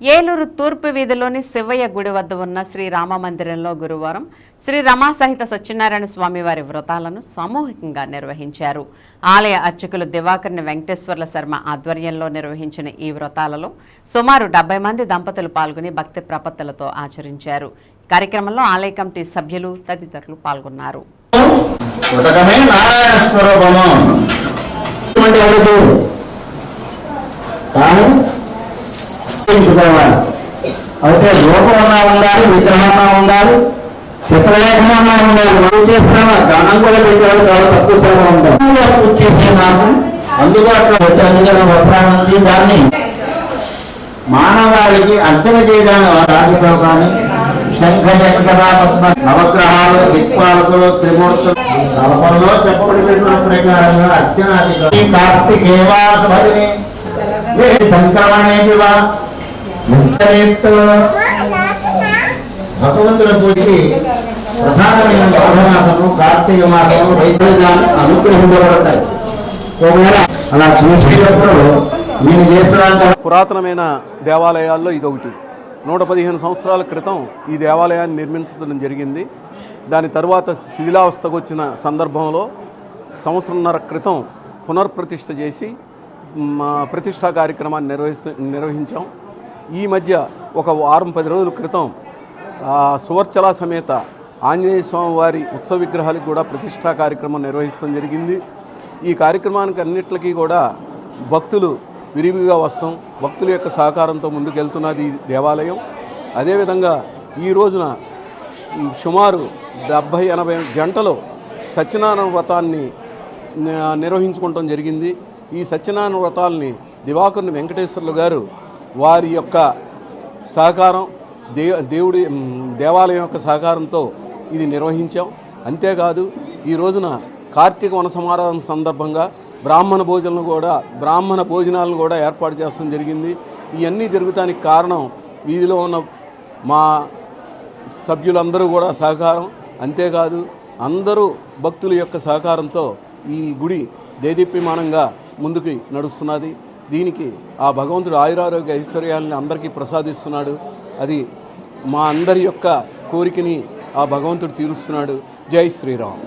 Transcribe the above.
ఏలూరు తూర్పు వీధిలోని శివయ్య గుడి వద్ద ఉన్న శ్రీ రామ మందిరంలో గురువారం శ్రీ రమా సహిత సత్యనారాయణ స్వామి వారి వ్రతాలను సామూహికంగా నిర్వహించారు. ఆలయ అర్చకులు దివాకర్ని వెంకటేశ్వర్ల శర్మ ఆధ్వర్యంలో నిర్వహించిన ఈ వ్రతాలలో సుమారు డెబ్బై మంది దంపతులు పాల్గొని భక్తి ప్రపత్తులతో ఆచరించారు. కార్యక్రమంలో ఆలయ కమిటీ సభ్యులు తదితరులు పాల్గొన్నారు. నారాయణ తెలుసుకోవాలి ఇటువంటి అడుగు కానీ ఇంపుకోవాలి అయితే రూపమన్నా ఉండాలి విగ్రహమన్నా ఉండాలి చిత్రలేఖనన్నా ఉండాలి మనం చేస్తున్నా దానం కూడా పెట్టాలి చాలా తక్కువ సమయం ఉంటాం పూర్తి చేసే నాకు అందుబాటులో వచ్చే అందుకని వస్త్రాన్ని దాన్ని మానవాళికి అర్చన చేయడానికి రాజుతో కానీ శంఖ చక్ర నవగ్రహాలు దిక్పాలకులు త్రిమూర్తులు. నలభంలో చెప్పబడిన ప్రకారంగా అర్చనాది కార్తికేవా భరిని భగవంతుల పూజకి ప్రధానమైన మాఘమాసము కార్తీక మాసము వైద్యులు అనుగ్రహించబడతాయి ఒకవేళ అలా చూసేటప్పుడు నేను చేస్తున్న పురాతనమైన దేవాలయాల్లో ఇదొకటి. నూట పదిహేను సంవత్సరాల క్రితం ఈ దేవాలయాన్ని నిర్మించడం జరిగింది. దాని తర్వాత శిథిలావస్థకు వచ్చిన సందర్భంలో సంవత్సరంన్నర క్రితం పునర్ప్రతిష్ఠ చేసి ప్రతిష్టా కార్యక్రమాన్ని నిర్వహిస్తు నిర్వహించాం. ఈ మధ్య ఒక వారం పది రోజుల క్రితం సువర్చల సమేత ఆంజనేయ స్వామి వారి ఉత్సవ విగ్రహాలకు కూడా ప్రతిష్టా కార్యక్రమం నిర్వహిస్తాం జరిగింది. ఈ కార్యక్రమానికి అన్నిటికీ కూడా భక్తులు విరివిగా వస్తాం. భక్తుల యొక్క సహకారంతో ముందుకెళ్తున్నది ఈ దేవాలయం. అదేవిధంగా ఈ రోజున సుమారు డెబ్భై ఎనభై జంటలో సత్యనారాయణ వ్రతాన్ని నిర్వహించుకోవటం జరిగింది. ఈ సత్యనారాయణ వ్రతాల్ని దివాకరుని వెంకటేశ్వర్లు గారు వారి యొక్క సహకారం దే దేవుడి దేవాలయం యొక్క సహకారంతో ఇది నిర్వహించాం. అంతేకాదు ఈ రోజున కార్తీక వన సమారాధన సందర్భంగా బ్రాహ్మణ భోజనాలను కూడా బ్రాహ్మణ భోజనాలను కూడా ఏర్పాటు చేస్తాం జరిగింది. ఇవన్నీ జరుగుతానికి కారణం వీధిలో ఉన్న మా సభ్యులందరూ కూడా సహకారం. అంతేకాదు అందరూ భక్తుల యొక్క సహకారంతో ఈ గుడి దేదీప్యమానంగా ముందుకు నడుస్తున్నది. దీనికి ఆ భగవంతుడు ఆయురారోగ్య ఐశ్వర్యాలని అందరికీ ప్రసాదిస్తున్నాడు. అది మా అందరి యొక్క కోరికని ఆ భగవంతుడు తీరుస్తున్నాడు. జై శ్రీరామ్.